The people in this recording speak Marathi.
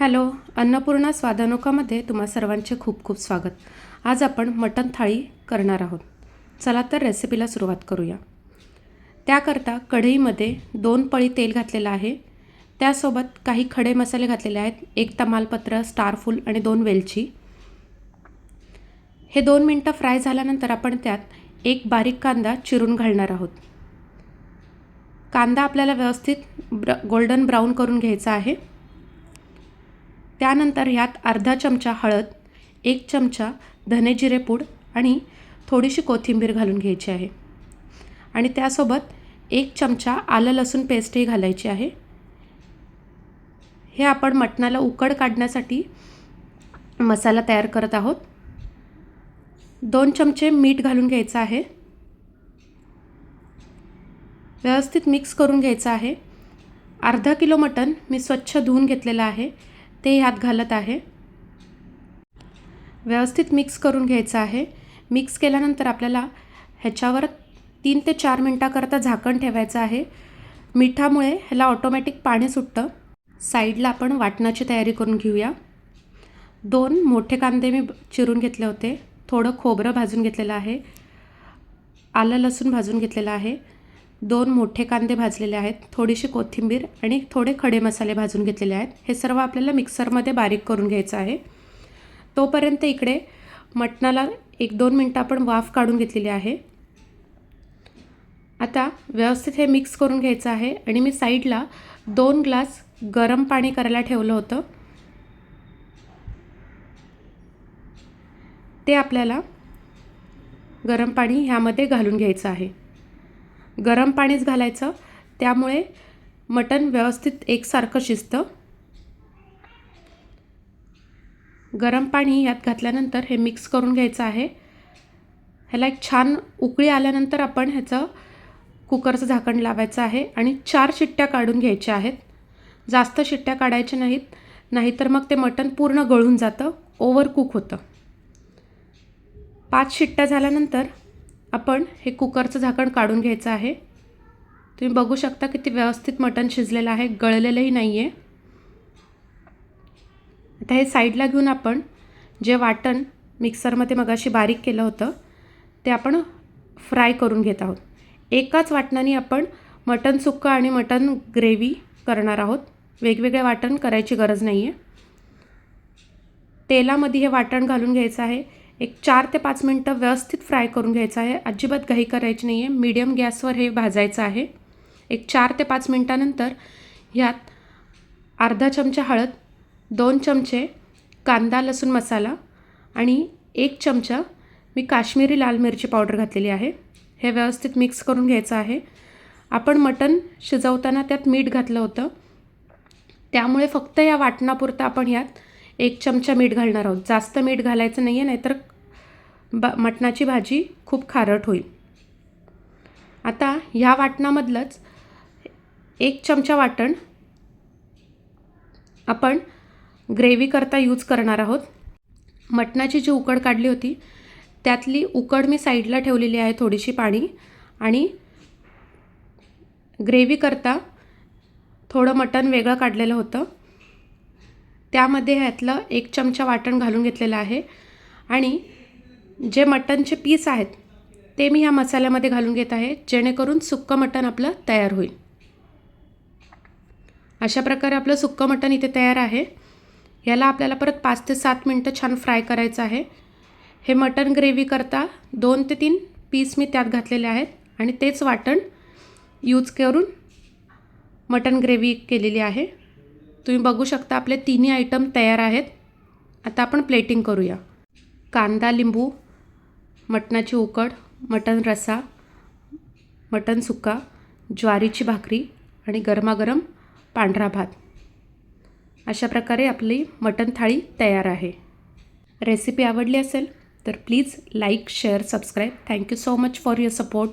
हॅलो अन्नपूर्णा स्वादानुकामध्ये तुम्हा सर्वांचे खूप खूप स्वागत. आज आपण मटण थाळी करणार आहोत. चला तर रेसिपीला सुरुवात करूया. त्याकरता कढईमध्ये दोन पळी तेल घातलेलं आहे. त्यासोबत काही खडे मसाले घातलेले आहेत. एक तमालपत्र स्टारफूल आणि दोन वेलची. हे दोन मिनटं फ्राय झाल्यानंतर आपण त्यात एक बारीक कांदा चिरून घालणार आहोत. कांदा आपल्याला व्यवस्थित ब्र गोल्डन ब्राऊन करून घ्यायचा आहे. त्यानंतर ह्यात अर्धा चमचा हळद एक चमचा धने जिरेपूड आणि थोडीशी कोथिंबीर घालून घ्यायची आहे. आणि त्यासोबत एक चमचा आलं लसूण पेस्टही घालायची आहे. हे आपण मटणाला उकड काढण्यासाठी मसाला तयार करत आहोत. दोन चमचे मीठ घालून घ्यायचं आहे. व्यवस्थित मिक्स करून घ्यायचं आहे. अर्धा किलो मटण मी स्वच्छ धुवून घेतलेलं आहे. ते ह्यात घालत आहे. व्यवस्थित मिक्स करून घ्यायचं आहे. मिक्स केल्यानंतर आपल्याला ह्याच्यावर तीन ते चार मिनटाकरता झाकण ठेवायचं आहे. मिठामुळे ह्याला ऑटोमॅटिक पाणी सुटतं. साईडला आपण वाटणाची तयारी करून घेऊया. दोन मोठे कांदे मी चिरून घेतले होते. थोडं खोबरं भाजून घेतलेलं आहे. आलं लसूण भाजून घेतलेलं आहे. दोन मोठे कांदे भाजलेले आहेत थोडीशी कोथिंबीर आणि थोडे खडे मसाले भाजून घेतलेले आहेत. हे सर्व आपल्याला मिक्सरमध्ये बारीक करून घ्यायचं आहे. तोपर्यंत इकडे मटणाला एक दोन मिनटं आपण वाफ काढून घेतलेली आहे. आता व्यवस्थित हे मिक्स करून घ्यायचं आहे आणि मी साईडला दोन ग्लास गरम पाणी करायला ठेवलं होतं. ते आपल्याला गरम पाणी ह्यामध्ये घालून घ्यायचं आहे. गरम पाणीच घालायचं. त्यामुळे मटण व्यवस्थित एकसारखं शिजतं. गरम पाणी यात घातल्यानंतर हे मिक्स करून घ्यायचं आहे. ह्याला एक छान उकळी आल्यानंतर आपण ह्याचं कुकरचं झाकण लावायचं आहे आणि चार शिट्ट्या काढून घ्यायच्या आहेत. जास्त शिट्ट्या काढायच्या नाहीत. नाहीतर मग ते मटण पूर्ण गळून जातं. ओव्हर कुक होतं. पाच शिट्ट्या झाल्यानंतर आपण हे कुकरचं झाकण काढून घ्यायचं आहे. तुम्ही बघू शकता किती व्यवस्थित मटण शिजलेलं आहे गळलेलंही नाही आहे आता हे साईडला घेऊन आपण जे वाटण मिक्सरमध्ये मगाशी बारीक केलं होतं ते आपण फ्राय करून घेत आहोत. एकाच वाटणाने आपण मटण सुक्क आणि मटण ग्रेव्ही करणार आहोत. वेगवेगळे वाटण करायची गरज नाही आहे तेलामध्ये हे वाटण घालून घ्यायचं आहे. एक चार ते पाच मिनटं व्यवस्थित फ्राय करून घ्यायचं आहे. अजिबात घाई करायची नाही आहे मीडियम गॅसवर हे भाजायचं आहे. एक चार ते पाच मिनटानंतर ह्यात अर्धा चमचा हळद दोन चमचे कांदा लसूण मसाला आणि एक चमचा मी काश्मीरी लाल मिरची पावडर घातलेली आहे. हे व्यवस्थित मिक्स करून घ्यायचं आहे. आपण मटण शिजवताना त्यात मीठ घातलं होतं. त्यामुळे फक्त या वाटणापुरतं आपण ह्यात एक चमचा मीठ घालणार आहोत. जास्त मीठ घालायचं नाही आहे नाहीतर ब मटणाची भाजी खूप खारट होईल. आता ह्या वाटणामधलंच एक चमचा वाटण आपण ग्रेव्ही करता यूज करणार आहोत. मटणाची जी उकड काढली होती त्यातली उकड मी साईडला ठेवलेली आहे थोडीशी पाणी आणि ग्रेव्हीकरता थोडं मटण वेगळं काढलेलं होतं. त्यामध्ये ह्यातलं एक चमचा वाटण घालून घेतलेलं आहे आणि जे मटणचे पीस आहेत ते मी ह्या मसाल्यामध्ये घालून घेत आहे जेणेकरून सुक्कं मटण आपलं तयार होईल. अशा प्रकारे आपलं सुक्कं मटण इथे तयार आहे. याला आपल्याला परत पाच ते सात मिनटं छान फ्राय करायचं आहे. हे मटण ग्रेव्ही करता दोन ते तीन पीस मी त्यात घातलेले आहेत आणि तेच वाटण यूज करून मटण ग्रेव्ही केलेली आहे. तुम्ही बघू शकता आपले तिन्ही आयटम तयार आहेत. आता आपण प्लेटिंग करूया. कांदा लिंबू मटणाची उकड मटण रसा मटण सुक्का ज्वारीची भाकरी आणि गरमागरम पांढरा भात. अशा प्रकारे आपली मटण थाळी तयार आहे. रेसिपी आवडली असेल तर please like share subscribe. Thank you so much for your support.